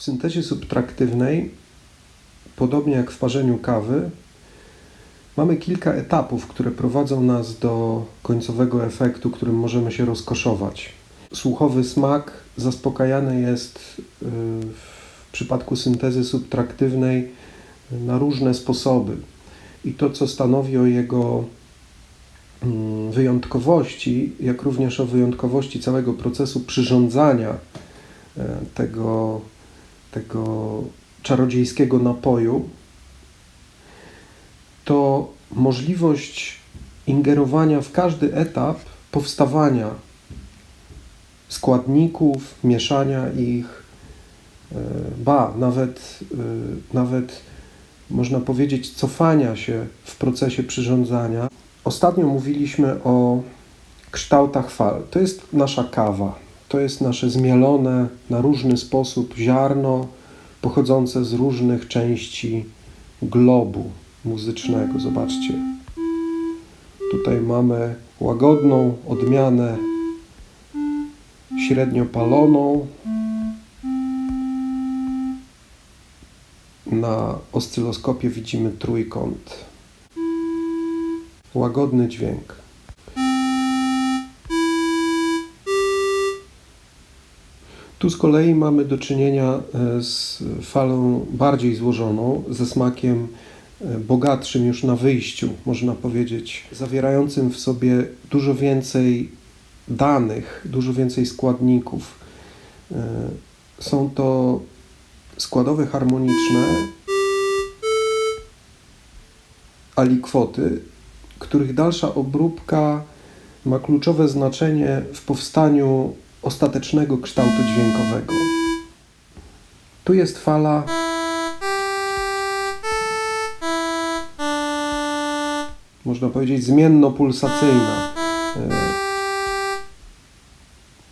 W syntezie subtraktywnej, podobnie jak w parzeniu kawy, mamy kilka etapów, które prowadzą nas do końcowego efektu, którym możemy się rozkoszować. Słuchowy smak zaspokajany jest y, w przypadku syntezy subtraktywnej na różne sposoby. I to, co stanowi o jego mm, wyjątkowości, jak również o wyjątkowości całego procesu przyrządzania e, tego, tego czarodziejskiego napoju, to możliwość ingerowania w każdy etap powstawania składników, mieszania ich, e, ba, nawet, e, nawet można powiedzieć cofania się w procesie przyrządzania. Ostatnio mówiliśmy o kształtach fal. To jest nasza kawa. To jest nasze zmielone na różny sposób ziarno pochodzące z różnych części globu muzycznego. Zobaczcie. Tutaj mamy łagodną odmianę średnio paloną. Na oscyloskopie widzimy trójkąt. Łagodny dźwięk. Tu z kolei mamy do czynienia e, z falą bardziej złożoną, ze smakiem e, bogatszym już na wyjściu, można powiedzieć, zawierającym w sobie dużo więcej danych, dużo więcej składników. E, są to składowe harmoniczne alikwoty, których dalsza obróbka ma kluczowe znaczenie w powstaniu ostatecznego kształtu dźwiękowego. Tu jest fala można powiedzieć zmienno-pulsacyjna.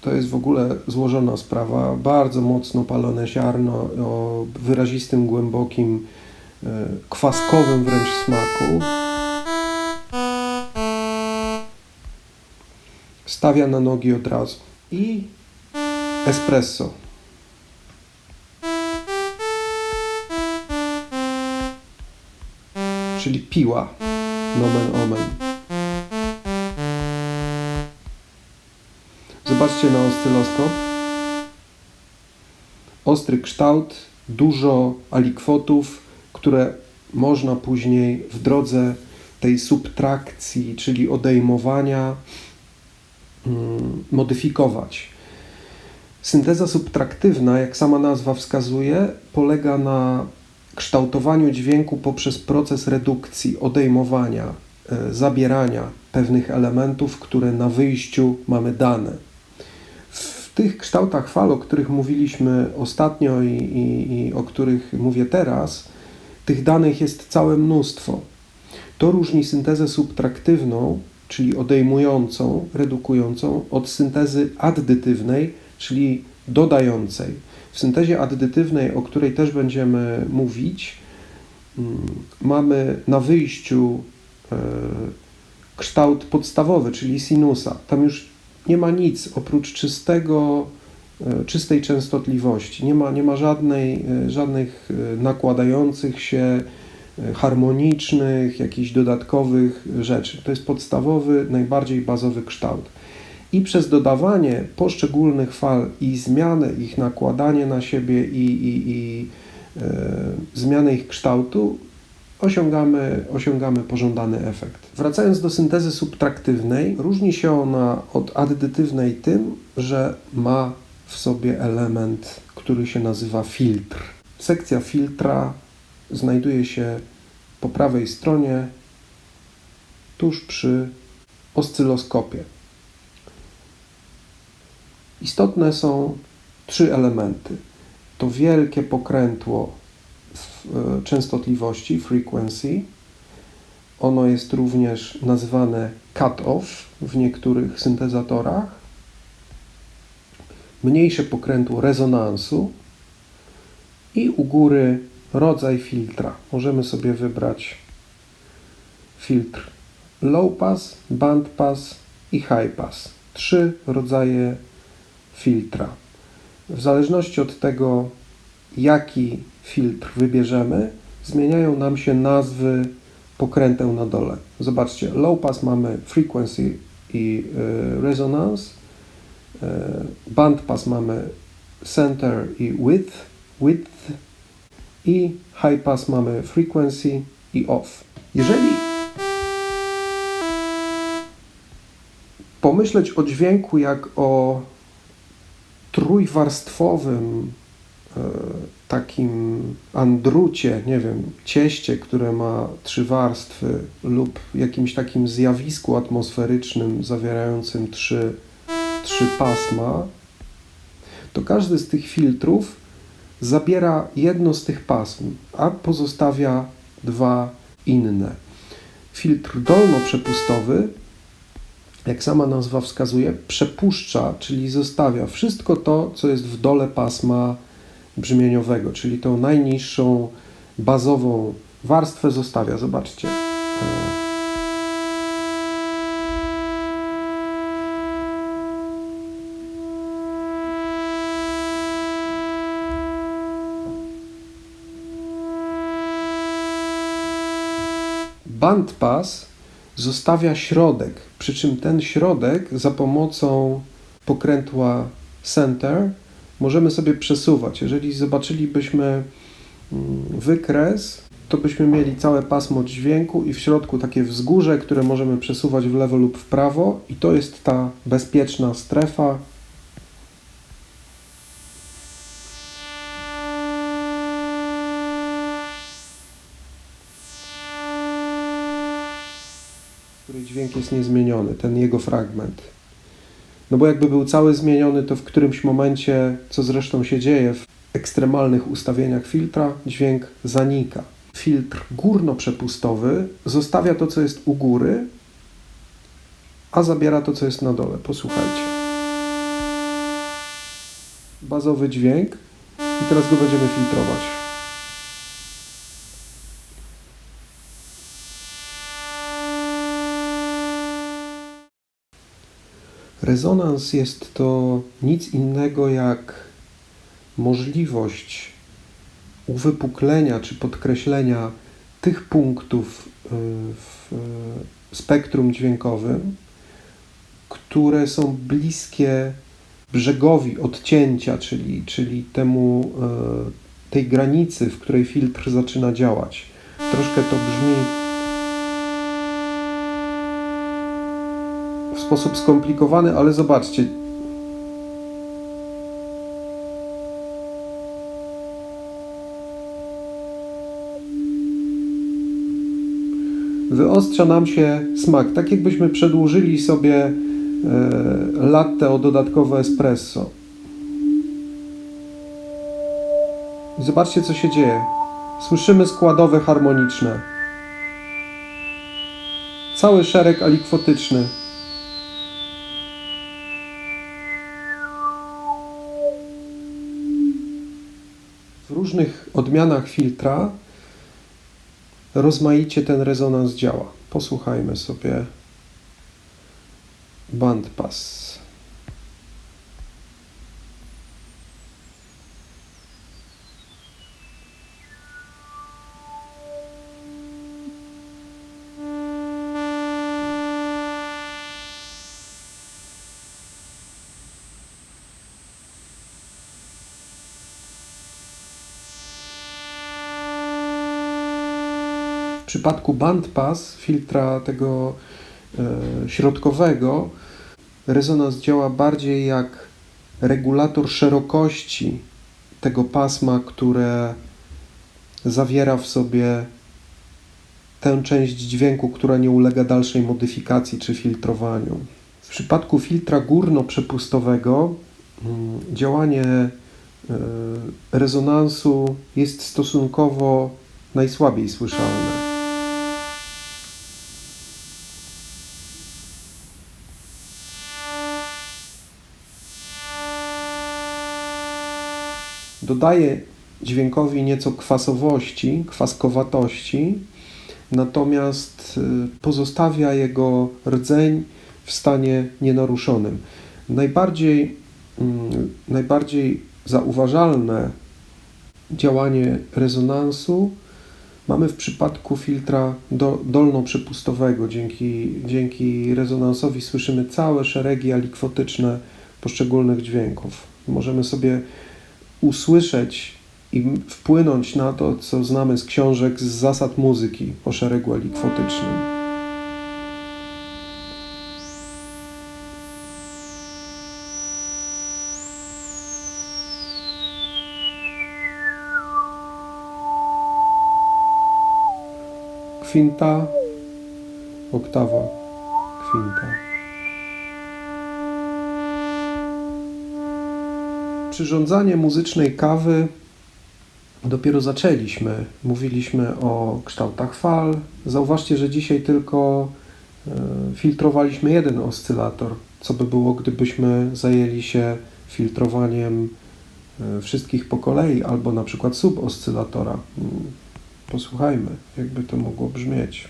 To jest w ogóle złożona sprawa. Bardzo mocno palone ziarno o wyrazistym, głębokim, kwaskowym wręcz smaku. Stawia na nogi od razu i espresso. Czyli piła, nomen omen. Zobaczcie na oscyloskop. Ostry kształt, dużo alikwotów, które można później w drodze tej subtrakcji, czyli odejmowania, modyfikować. Synteza subtraktywna, jak sama nazwa wskazuje, polega na kształtowaniu dźwięku poprzez proces redukcji, odejmowania, e, zabierania pewnych elementów, które na wyjściu mamy dane. W tych kształtach fal, o których mówiliśmy ostatnio i, i, i o których mówię teraz, tych danych jest całe mnóstwo. To różni syntezę subtraktywną czyli odejmującą, redukującą, od syntezy addytywnej, czyli dodającej. W syntezie addytywnej, o której też będziemy mówić, mm, mamy na wyjściu e, kształt podstawowy, czyli sinusa. Tam już nie ma nic oprócz czystego, e, czystej częstotliwości. Nie ma, nie ma żadnej, e, żadnych nakładających się harmonicznych, jakichś dodatkowych rzeczy. To jest podstawowy, najbardziej bazowy kształt. I przez dodawanie poszczególnych fal i zmianę ich, nakładanie na siebie i, i, i e, zmianę ich kształtu, osiągamy, osiągamy pożądany efekt. Wracając do syntezy subtraktywnej, różni się ona od addytywnej tym, że ma w sobie element, który się nazywa filtr. Sekcja filtra znajduje się po prawej stronie, tuż przy oscyloskopie. Istotne są trzy elementy. To wielkie pokrętło e, częstotliwości, frequency. Ono jest również nazywane cut-off w niektórych syntezatorach. Mniejsze pokrętło rezonansu i u góry rodzaj filtra. Możemy sobie wybrać filtr low pass, band pass i high pass. Trzy rodzaje filtra. W zależności od tego, jaki filtr wybierzemy, zmieniają nam się nazwy pokręteł na dole. Zobaczcie, low pass mamy frequency i y, resonance, y, band pass mamy center i width, width i high pass mamy frequency i off. Jeżeli pomyśleć o dźwięku jak o trójwarstwowym e, takim andrucie, nie wiem, cieście, które ma trzy warstwy lub jakimś takim zjawisku atmosferycznym zawierającym trzy, trzy pasma, to każdy z tych filtrów zabiera jedno z tych pasm, a pozostawia dwa inne. Filtr dolno-przepustowy jak sama nazwa wskazuje, przepuszcza, czyli zostawia wszystko to, co jest w dole pasma brzmieniowego, czyli tą najniższą, bazową warstwę zostawia. Zobaczcie. Bandpass zostawia środek, przy czym ten środek za pomocą pokrętła center możemy sobie przesuwać. Jeżeli zobaczylibyśmy mm, wykres, to byśmy mieli całe pasmo dźwięku i w środku takie wzgórze, które możemy przesuwać w lewo lub w prawo i to jest ta bezpieczna strefa, której dźwięk jest niezmieniony, ten jego fragment. No bo jakby był cały zmieniony, to w którymś momencie, co zresztą się dzieje w ekstremalnych ustawieniach filtra, dźwięk zanika. Filtr górno-przepustowy zostawia to, co jest u góry, a zabiera to, co jest na dole. Posłuchajcie. Bazowy dźwięk i teraz go będziemy filtrować. Rezonans jest to nic innego jak możliwość uwypuklenia czy podkreślenia tych punktów y, w spektrum dźwiękowym, które są bliskie brzegowi odcięcia, czyli, czyli temu, y, tej granicy, w której filtr zaczyna działać. Troszkę to brzmi sposób skomplikowany, ale zobaczcie. Wyostrza nam się smak, tak jakbyśmy przedłużyli sobie e, latte o dodatkowe espresso. I zobaczcie, co się dzieje. Słyszymy składowe harmoniczne. Cały szereg alikwotyczny. Odmianach filtra rozmaicie ten rezonans działa. Posłuchajmy sobie bandpass. Przypadku bandpass, filtra tego e, środkowego, rezonans działa bardziej jak regulator szerokości tego pasma, które zawiera w sobie tę część dźwięku, która nie ulega dalszej modyfikacji czy filtrowaniu. W przypadku filtra górno-przepustowego mm, działanie e, rezonansu jest stosunkowo najsłabiej słyszalne. Dodaje dźwiękowi nieco kwasowości, kwaskowatości, natomiast y, pozostawia jego rdzeń w stanie nienaruszonym. Najbardziej, mm, najbardziej zauważalne działanie rezonansu mamy w przypadku filtra do, dolnoprzepustowego. Dzięki, dzięki rezonansowi słyszymy całe szeregi alikwotyczne poszczególnych dźwięków. Możemy sobie usłyszeć i wpłynąć na to, co znamy z książek, z zasad muzyki o szeregu alikwotycznym. Kwinta, oktawa, kwinta. Przyrządzanie muzycznej kawy dopiero zaczęliśmy. Mówiliśmy o kształtach fal. Zauważcie, że dzisiaj tylko e, filtrowaliśmy jeden oscylator. Co by było, gdybyśmy zajęli się filtrowaniem e, wszystkich po kolei, albo na przykład suboscylatora. Mm, Posłuchajmy, jakby to mogło brzmieć.